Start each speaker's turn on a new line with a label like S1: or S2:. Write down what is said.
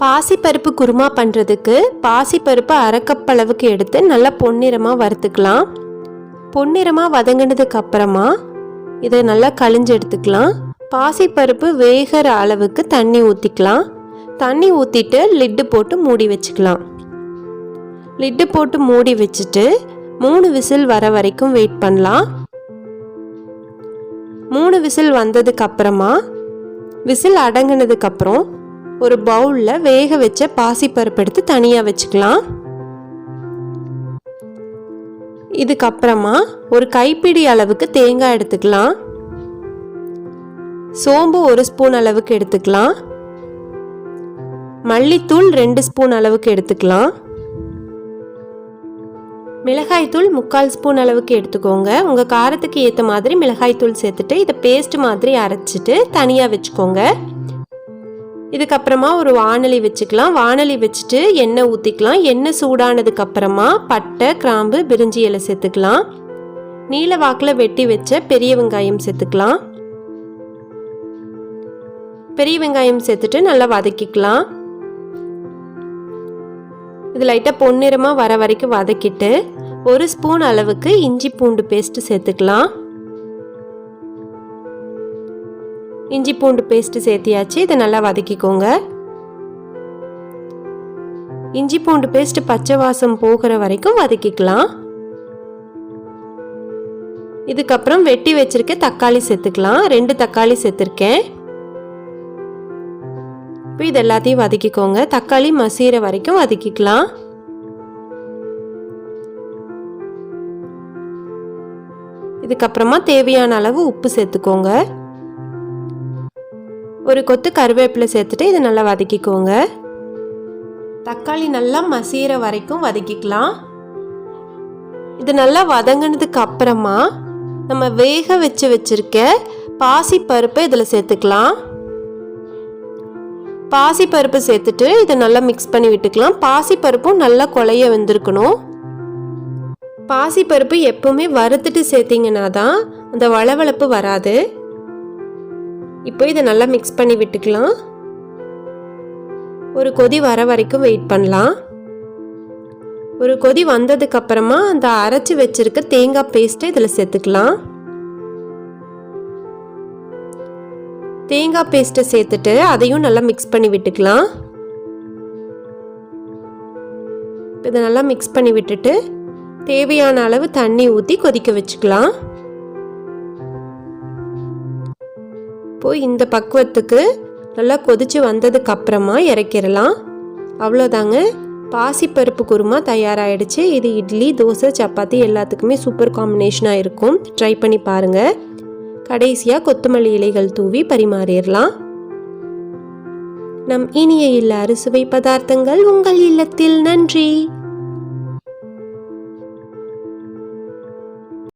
S1: பாசிப்பருப்பு குருமா பண்ணுறதுக்கு பாசிப்பருப்பு அரைக்கப்பளவுக்கு எடுத்து நல்லா பொன்னிறமாக வறுத்துக்கலாம். பொன்னிறமாக வதங்கினதுக்கு அப்புறமா இதை நல்லா கழிஞ்சு எடுத்துக்கலாம். பாசிப்பருப்பு வேகிற அளவுக்கு தண்ணி ஊற்றிக்கலாம் தண்ணி ஊற்றிட்டு லிட்டு போட்டு மூடி வச்சுக்கலாம். லிட்டு போட்டு மூடி வச்சுட்டு மூணு விசில் வர வரைக்கும் வெயிட் பண்ணலாம். மூணு விசில் வந்ததுக்கு அப்புறமா விசில் அடங்கினதுக்கப்புறம் அப்புறம் ஒரு பவுலில் வேக வச்ச பாசிப்பருப்பு எடுத்து தனியாக வச்சுக்கலாம். இதுக்கப்புறமா ஒரு கைப்பிடி அளவுக்கு தேங்காய் எடுத்துக்கலாம். சோம்பு ஒரு ஸ்பூன் அளவுக்கு எடுத்துக்கலாம். மல்லித்தூள் ரெண்டு ஸ்பூன் அளவுக்கு எடுத்துக்கலாம். மிளகாய்த்தூள் முக்கால் ஸ்பூன் அளவுக்கு எடுத்துக்கோங்க. உங்கள் காரத்துக்கு ஏற்ற மாதிரி மிளகாய்த்தூள் சேர்த்துட்டு இதை பேஸ்ட் மாதிரி அரைச்சிட்டு தனியாக வச்சுக்கோங்க. இதுக்கப்புறமா ஒரு வானலி வச்சுக்கலாம். வானலி வச்சுட்டு எண்ணெய் ஊற்றிக்கலாம் எண்ணெய் சூடானதுக்கு அப்புறமா பட்டை கிராம்பு பிரிஞ்சி இலை சேர்த்துக்கலாம். நீல வாக்கில் வெட்டி வச்ச பெரிய வெங்காயம் சேர்த்துக்கலாம். பெரிய வெங்காயம் சேர்த்துட்டு நல்லா வதக்கிக்கலாம். இது லைட்டாக பொன்னிறமாக வர வரைக்கும் வதக்கிட்டு ஒரு ஸ்பூன் அளவுக்கு இஞ்சி பூண்டு பேஸ்ட்டு சேர்த்துக்கலாம். இஞ்சி பூண்டு பேஸ்ட்டு சேர்த்தியாச்சு. இதை நல்லா வதக்கிக்கோங்க. இஞ்சி பூண்டு பேஸ்ட் பச்சை வாசம் போகிற வரைக்கும் வதக்கிக்கலாம். இதுக்கப்புறம் வெட்டி வச்சிருக்க தக்காளி சேர்த்துக்கலாம். ரெண்டு தக்காளி சேர்த்துருக்கேன். இப்போ இது எல்லாத்தையும் வதக்கிக்கோங்க. தக்காளி மசீர வரைக்கும் வதக்கிக்கலாம். இதுக்கப்புறமா தேவையான அளவு உப்பு சேர்த்துக்கோங்க. ஒரு கொத்து கருவேப்பிலை சேர்த்துட்டு இதை நல்லா வதக்கிக்கோங்க. தக்காளி நல்லா மசீர வரைக்கும் வதக்கிக்கலாம். இது நல்லா வதங்கினதுக்கு அப்புறமா நம்ம வேக வச்சு வச்சிருக்க பாசி பருப்பை இதில் சேர்த்துக்கலாம். பாசி பருப்பு சேர்த்துட்டு இதை நல்லா மிக்ஸ் பண்ணி விட்டுக்கலாம். பாசி பருப்பும் நல்லா குழைய வந்திருக்கணும். பாசி பருப்பு எப்பவுமே வறுத்துட்டு சேர்த்திங்கன்னா தான் அந்த வளவளப்பு வராது. இப்போ இதை நல்லா மிக்ஸ் பண்ணி விட்டுக்கலாம். ஒரு கொதி வர வரைக்கும் வெயிட் பண்ணலாம். ஒரு கொதி வந்ததுக்கப்புறமா அந்த அரைச்சி வச்சிருக்க தேங்காய் பேஸ்ட்டை இதில் சேர்த்துக்கலாம். தேங்காய் பேஸ்ட்டை சேர்த்துட்டு அதையும் நல்லா மிக்ஸ் பண்ணி விட்டுக்கலாம். இதை நல்லா மிக்ஸ் பண்ணி விட்டுட்டு தேவையான அளவு தண்ணி ஊற்றி கொதிக்க வச்சுக்கலாம். போய் இந்த பக்குவத்துக்கு நல்லா கொதிச்சு வந்ததுக்கு அப்புறமா இறக்கிடலாம். அவ்வளோதாங்க. பாசிப்பருப்பு குருமா தயாராகிடுச்சு இது இட்லி தோசை சப்பாத்தி எல்லாத்துக்குமே சூப்பர் காம்பினேஷனாக இருக்கும். ட்ரை பண்ணி பாருங்கள் கடைசியாக கொத்தமல்லி இலைகள் தூவி பரிமாறிடலாம். நம் இனிய இல்ல அறுசுவை பதார்த்தங்கள் உங்கள் இல்லத்தில். நன்றி.